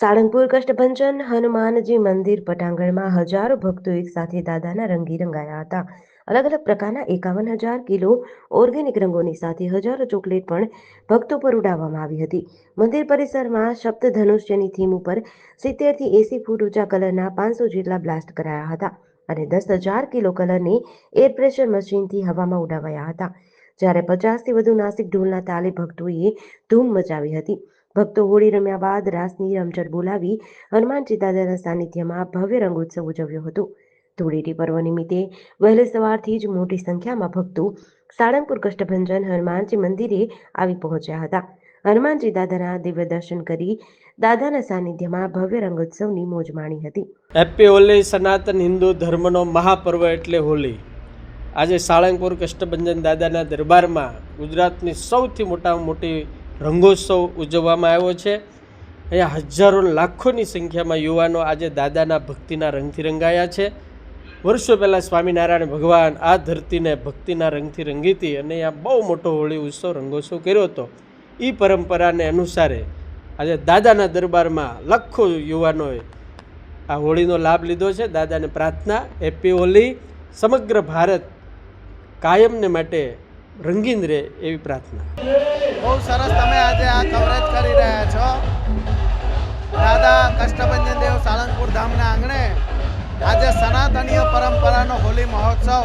સાળંગપુર કષ્ટભંજન હનુમાનજી મંદિર પટાંગણમાં હજારો ભક્તો એક સાથે દાદાના રંગી રંગાયા હતા. અલગ અલગ પ્રકારના એકાવન હજાર કિલો ઓર્ગેનિક રંગોની સાથે હજારો ચોકલેટ પણ ભક્તો પર ઉડાવવામાં આવી હતી. મંદિર પરિસરમાં સપ્તધનુષ્યની થીમ ઉપર સિત્તેરથી એસી ફૂટ ઊંચા કલરના પાંચસો જેટલા બ્લાસ્ટ કરાયા હતા અને દસ હજાર કિલો કલરની એર પ્રેશર મશીનથી હવામાં ઉડાવાયા હતા. જ્યારે પચાસથી વધુ નાસિક ઢોલના તાલે ભક્તોએ ધૂમ મચાવી હતી. ભક્તો હોળી રમ્યા બાદ રાસની રમઝટ બોલાવી હનુમાનજી દાદાના સાનિધ્યમાં ભવ્ય રંગોત્સવ ઉજવ્યો હતો. ધૂળેટી પર્વ નિમિત્તે વહેલી સવારથી જ મોટી સંખ્યામાં ભક્તો સાળંગપુર કષ્ટભંજન હનુમાનજી મંદિરે આવી પહોંચ્યા હતા. હનુમાનજી દાદાના દિવ્ય દર્શન કરી દાદાના સાનિધ્યમાં ભવ્ય રંગોત્સવની મોજ માણી હતી. હેપી હોલી સનાતન હિન્દુ ધર્મનો મહાપર્વ એટલે હોલી આજે સાળંગપુર કષ્ટભંજન દાદાના દરબારમાં ગુજરાતની સૌથી મોટામાં મોટી રંગોત્સવ ઉજવવામાં આવ્યો છે. અહીંયા હજારો લાખોની સંખ્યામાં યુવાનો આજે દાદાના ભક્તિના રંગથી રંગાયા છે. વર્ષો પહેલાં સ્વામિનારાયણ ભગવાન આ ધરતીને ભક્તિના રંગથી રંગી હતી અને અહીંયા બહુ મોટો હોળી ઉત્સવ રંગોત્સવ કર્યો હતો. એ પરંપરાને અનુસારે આજે દાદાના દરબારમાં લાખો યુવાનોએ આ હોળીનો લાભ લીધો છે. દાદાને પ્રાર્થના, હેપી હોલી, સમગ્ર ભારત કાયમને માટે રંગીન રહે એવી પ્રાર્થના. બહુ સરસ તમે આજે આ કવરેજ કરી રહ્યા છો. દાદા કષ્ટભંજન દેવ સાળંગપુર ધામના આંગણે આજે સનાતનીય પરંપરાનો હોલી મહોત્સવ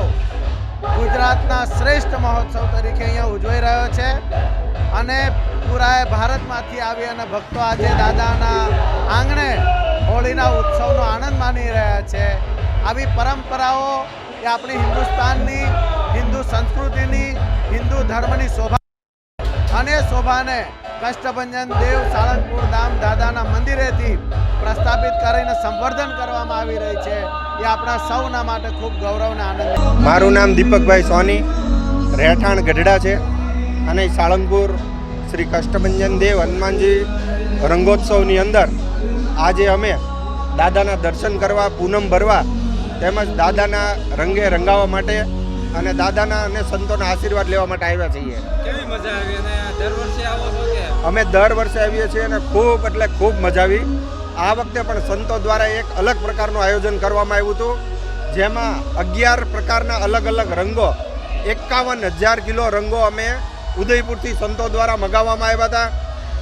ગુજરાતના શ્રેષ્ઠ મહોત્સવ તરીકે અહીંયા ઉજવાઈ રહ્યો છે. અને પૂરા ભારતમાંથી આવી અને ભક્તો આજે દાદાના આંગણે હોળીના ઉત્સવનો આનંદ માણી રહ્યા છે. આવી પરંપરાઓ એ આપણી હિન્દુસ્તાનની હિન્દુ ધર્મની શોભા અને શોભાને કષ્ટભંજન દેવ સાળંગપુર ધામ દાદાના મંદિરેથી પ્રસ્થાપિત કરીને સંવર્ધન કરવામાં આવી રહી છે. એ આપણા સૌના માટે ખૂબ ગૌરવ આનંદ મારું નામ દીપકભાઈ સોની, રહેઠાણ ગઢડા છે અને સાળંગપુર શ્રી કષ્ટભંજન દેવ હનુમાનજી રંગોત્સવની અંદર આજે અમે દાદાના દર્શન કરવા, પૂનમ ભરવા તેમજ દાદાના રંગે રંગાવવા માટે અને દાદાના અને સંતોના આશીર્વાદ લેવા માટે આવ્યા છીએ. કેવી મજા આવી? અને દર વર્ષે આવો છો કે? અમે દર વર્ષે આવીએ છીએ અને ખૂબ એટલે ખૂબ મજા આવી. આ વખતે પણ સંતો દ્વારા એક અલગ પ્રકારનું આયોજન કરવામાં આવ્યું હતું જેમાં અગિયાર પ્રકારના અલગ અલગ રંગો એકાવન હજાર કિલો રંગો અમે ઉદયપુરથી સંતો દ્વારા મગાવવામાં આવ્યા હતા.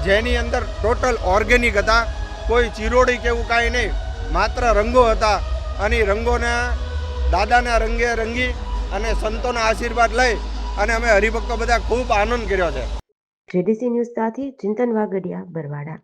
જેની અંદર ટોટલ ઓર્ગેનિક હતા કોઈ ચિરોડી કે એવું કાંઈ નહીં માત્ર રંગો હતા. અને રંગોના દાદાના રંગે રંગી અને સંતોના આશીર્વાદ લઈ અને અમે હરિભક્તો બધા ખૂબ આનંદ કર્યો છે. JDC news Chintan Vagadiya Barwada.